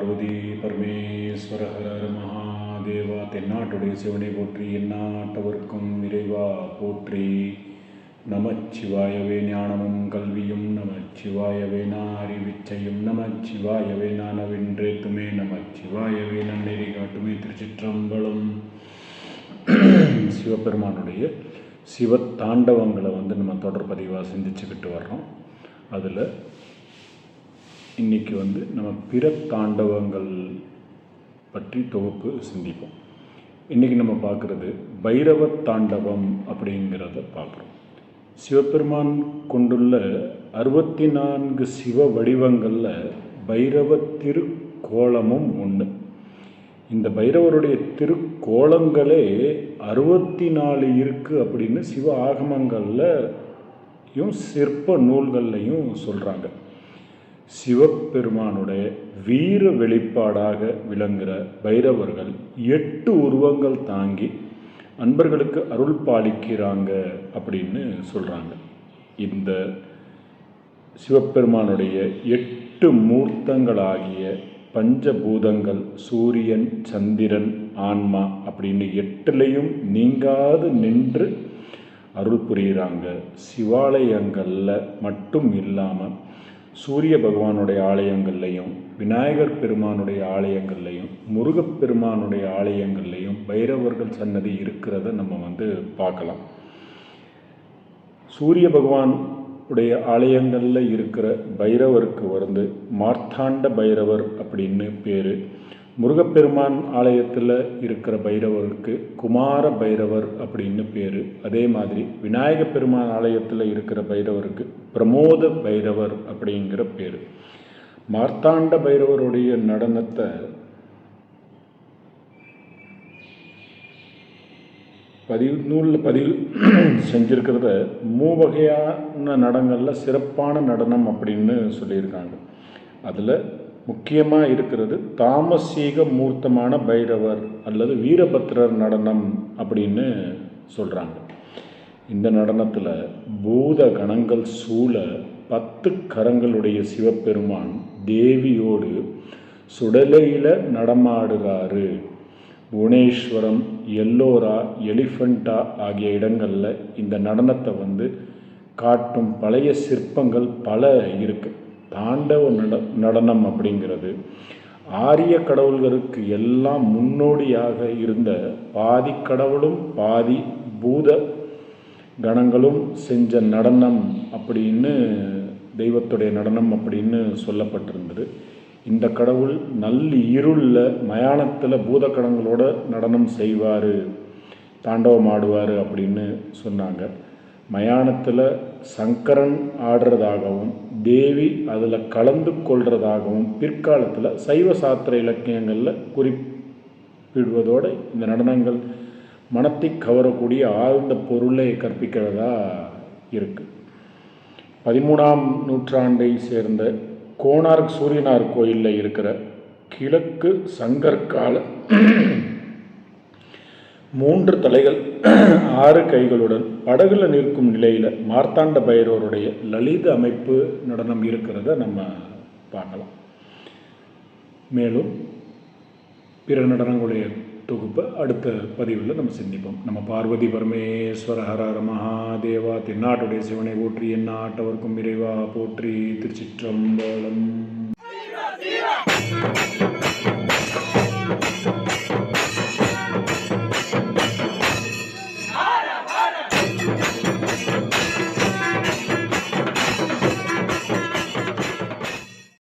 பார்வதி பரமேஸ்வர ஹர மகாதேவா தென்னாட்டுடைய சிவனை போற்றி எந்நாட்டவர்க்கும் இறைவா போற்றி. நமச்சிவாயவே ஞானமும் கல்வியும் நமச்சிவாயவே நான் அறிவிச்சையும் நமச்சிவாயவே நானவென்றேத்துமே நமச்சிவாயவே நன்னெறி காட்டுமே திருச்சிற்றம்பலம். சிவபெருமானுடைய சிவ தாண்டவங்களை வந்து நம்ம தொடர் பதிவாக சிந்திச்சுக்கிட்டு வர்றோம். அதில் இன்றைக்கி வந்து நம்ம பிற தாண்டவங்கள் பற்றி தொகுப்பு சிந்திப்போம். இன்றைக்கி நம்ம பார்க்குறது பைரவ தாண்டவம் அப்படிங்கிறத பார்க்குறோம். சிவபெருமான் கொண்டுள்ள அறுபத்தி நான்கு சிவ வடிவங்களில் பைரவ திருக்கோலமும் ஒன்று இந்த பைரவருடைய திருக்கோலங்களே அறுபத்தி நாலு இருக்குது அப்படின்னு சிவ ஆகமங்கள்லையும் சிற்ப நூல்கள்லையும் சொல்கிறாங்க சிவபெருமானுடைய வீர வெளிப்பாடாக விளங்குகிற பைரவர்கள் எட்டு உருவங்கள் தாங்கி அன்பர்களுக்கு அருள் பாலிக்கிறாங்க அப்படின்னு சொல்கிறாங்க இந்த சிவபெருமானுடைய எட்டு மூர்த்தங்களாகிய பஞ்சபூதங்கள் சூரியன் சந்திரன் ஆன்மா அப்படின்னு எட்டுலேயும் நீங்காது நின்று அருள் புரிகிறாங்க சிவாலயங்களில் மட்டும் இல்லாமல் சூரிய பகவானுடைய ஆலயங்கள்லையும் விநாயகர் பெருமானுடைய ஆலயங்கள்லையும் முருகப்பெருமானுடைய ஆலயங்கள்லையும் பைரவர்கள் சன்னதி இருக்கிறத நம்ம வந்து பார்க்கலாம். சூரிய பகவான் உடைய ஆலயங்களில் இருக்கிற பைரவருக்கு வந்து மார்த்தாண்ட பைரவர் அப்படின்னு பேர். முருகப்பெருமான் ஆலயத்தில் இருக்கிற பைரவருக்கு குமார பைரவர் அப்படின்னு பேர். அதே மாதிரி விநாயக பெருமான் ஆலயத்தில் இருக்கிற பைரவருக்கு பிரமோத பைரவர் அப்படிங்கிற பேர். மார்த்தாண்ட பைரவருடைய நடனத்தை பதிவு நூலில் பதிவு செஞ்சுருக்கிறத மூவகையான நடனங்களில் சிறப்பான நடனம் அப்படின்னு சொல்லியிருக்காங்க. அதில் முக்கியமாக இருக்கிறது தாமசீக மூர்த்தமான பைரவர் அல்லது வீரபத்ரர் நடனம் அப்படின்னு சொல்கிறாங்க இந்த நடனத்தில் பூத கணங்கள் சூழ பத்து கரங்களுடைய சிவபெருமான் தேவியோடு சுடலையில் நடமாடுறாரு. புவனேஸ்வரம் எல்லோரா எலிஃபண்டா ஆகிய இடங்களில் இந்த நடனத்தை வந்து காட்டும் பழைய சிற்பங்கள் பல இருக்குது தாண்டவ நட நடனம் அப்படிங்கிறது ஆரிய கடவுள்களுக்கு எல்லாம் முன்னோடியாக இருந்த பாதி கடவுளும் பாதி பூத கணங்களும் செஞ்ச நடனம் அப்படின்னு தெய்வத்துடைய நடனம் அப்படின்னு சொல்லப்பட்டிருந்தது. இந்த கடவுள் நல் இருளில் மயானத்தில் பூதக்கணங்களோட நடனம் செய்வார் தாண்டவம் ஆடுவார் அப்படின்னு சொன்னாங்க. மயானத்தில் சங்கரன் ஆடுறதாகவும் தேவி அதில் கலந்து கொள்றதாகவும் பிற்காலத்தில் சைவ சாத்திர இலக்கியங்களில் குறிப்பிடுவதோடு இந்த நடனங்கள் மனத்தை கவரக்கூடிய ஆழ்ந்த பொருளை கற்பிக்கிறதா இருக்குது பதிமூணாம் நூற்றாண்டை சேர்ந்த கோனார்க் சூரியனார் கோயிலில் இருக்கிற கிழக்கு சங்கற்கால மூன்று தலைகள் ஆறு கைகளுடன் படகுல நிற்கும் நிலையில் மார்த்தாண்ட பைரவருடைய லலித அமைப்பு நடனம் இருக்கிறத நம்ம பார்க்கலாம். மேலும் பிற நடனங்களுடைய தொகுப்பை அடுத்த பதிவில் நம்ம சிந்திப்போம். நம்ம பார்வதி பரமேஸ்வர ஹரஹர மகாதேவா தென்னாட்டுடைய சிவனை போற்றி எந்நாட்டவர்க்கும் இறைவா போற்றி திருச்சிற்றம்பலம்.